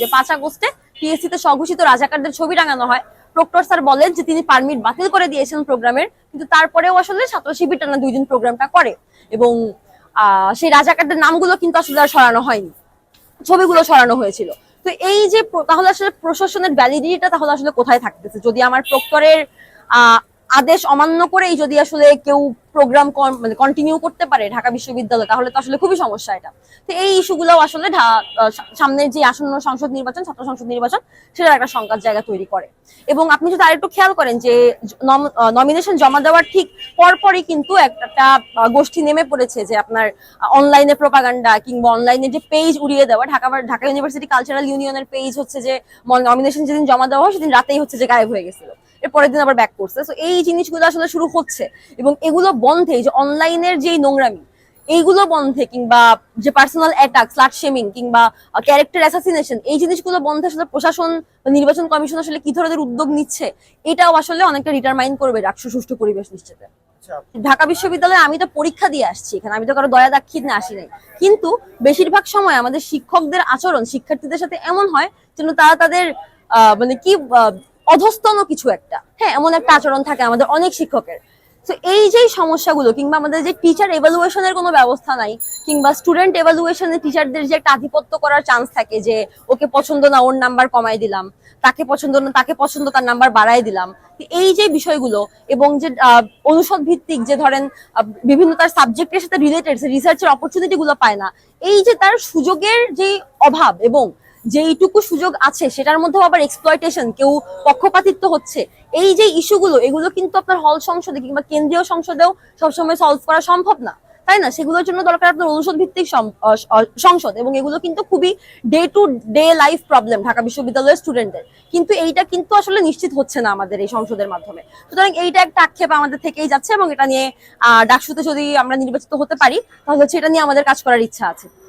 যে পাঁচ আগস্টে তে স্বঘোষিত রাজাকারদের ছবি টাঙানো হয়। প্রক্টর স্যার বলেন যে তিনি পারমিট বাতিল করে দিয়েছেন প্রোগ্রামের, কিন্তু তারপরেও আসলে ছাত্র শিবির টানা দুই দিন প্রোগ্রামটা করে এবং সেই রাজাকারদের নামগুলো কিন্তু আসলে আর সরানো হয়নি। ছবিগুলো সরানো হয়েছিল। তো এই যে তাহলে আসলে প্রশাসনের ভ্যালিডিটিটা তাহলে আসলে কোথায় থাকতেছে? যদি আমার প্রক্টরের আদেশ অমান্য করেই যদি আসলে কেউ প্রোগ্রাম মানে কন্টিনিউ করতে পারে ঢাকা বিশ্ববিদ্যালয়ে তাহলে তো আসলে খুবই সমস্যা এটা। তো এই ইস্যুগুলোও আসলে ঢা- আহ, সা- সামনের যে আসন্ন সংসদ নির্বাচন ছাত্র সংসদ নির্বাচন সেটার একটা শঙ্কার জায়গা তৈরি করে। এবং আপনি যদি আরেকটু খেয়াল করেন যে নমিনেশন জমা দেওয়ার ঠিক পরপরই কিন্তু একটা, গোষ্ঠী নেমে পড়েছে যে আপনার অনলাইনে প্রপাগান্ডা কিংবা অনলাইনে যে পেজ উড়িয়ে দেওয়া ঢাকা ঢাকা ইউনিভার্সিটি কালচারাল ইউনিয়নের পেজ হচ্ছে যে নমিনেশন যেদিন জমা দেওয়া হয় সেদিন রাতেই হচ্ছে যে গায়েব হয়ে গেছিল। এর পরের দিন আবার ব্যাক করছে। তো এই জিনিসগুলো আসলে শুরু হচ্ছে। এবং এগুলো বন্ধে যে অনলাইনের যে নোংরামি এইগুলো বন্ধে কিংবা যে পার্সোনাল অ্যাটাক স্লাট শেমিং কিংবা ক্যারেক্টার অ্যাসাসিনেশন এই জিনিসগুলো বন্ধে আসলে প্রশাসন নির্বাচন কমিশন আসলে কি ধরনের উদ্যোগ নিচ্ছে এটাও আসলে অনেকটা ডিটারমাইন করবে রাষ্ট্র সুষ্ঠু পরিবেশ নিশ্চিতে। ঢাকা বিশ্ববিদ্যালয়ে আমি তো পরীক্ষা দিয়ে আসছি এখানে আমি তো কারও দয়া দাক্ষিণ না আসি নাই। কিন্তু বেশিরভাগ সময় আমাদের শিক্ষকদের আচরণ শিক্ষার্থীদের সাথে এমন হয় যেন তারা তাদের আহ, মানে কি অধস্তন কিছু একটা। হ্যাঁ এমন একটা আচরণ থাকে আমাদের অনেক শিক্ষকের। তো এই যে সমস্যাগুলো, কিংবা আমাদের যে টিচার এভালুয়েশনের কোনো ব্যবস্থা নাই, কিংবা স্টুডেন্ট এভালুয়েশনে টিচারদের যে একটা আধিপত্য করার চান্স থাকে যে, ওকে পছন্দ না, ওর নাম্বার কমাই দিলাম, তাকে পছন্দ না, তাকে পছন্দ, তার নাম্বার বাড়াই দিলাম। এই যে বিষয়গুলো, এবং যে অনুষদ ভিত্তিক যে ধরেন বিভিন্ন তার সাবজেক্টের সাথে রিলেটেড রিসার্চের অপরচুনিটি গুলো পায় না, এই যে তার সুযোগের যে অভাব এবং যেইটুকু সুযোগ আছে, সেটার মধ্যেও আবার এক্সপ্লয়টেশন কেউ পক্ষপাতিত্ব হচ্ছে। এই যে ইস্যুগুলো এগুলো কিন্তু আপনার হল সংসদে কিংবা কেন্দ্রীয় সংসদেও সবসময় সলভ করা সম্ভব না। তাই না? সেগুলোর জন্য দরকার আপনার অনুষদ ভিত্তিক সংসদ এবং এগুলো কিন্তু খুবই day to day life problem Dhaka বিশ্ববিদ্যালয়ের স্টুডেন্টদের কিন্তু এইটা কিন্তু আসলে নিশ্চিত হচ্ছে না আমাদের এই সংসদের মাধ্যমে। সুতরাং এইটা একটা আক্ষেপ আমাদের থেকেই যাচ্ছে এবং এটা নিয়ে, আহ, ডাকসুতে যদি আমরা নির্বাচিত হতে পারি, তাহলে হচ্ছে এটা নিয়ে আমাদের কাজ করার ইচ্ছা আছে।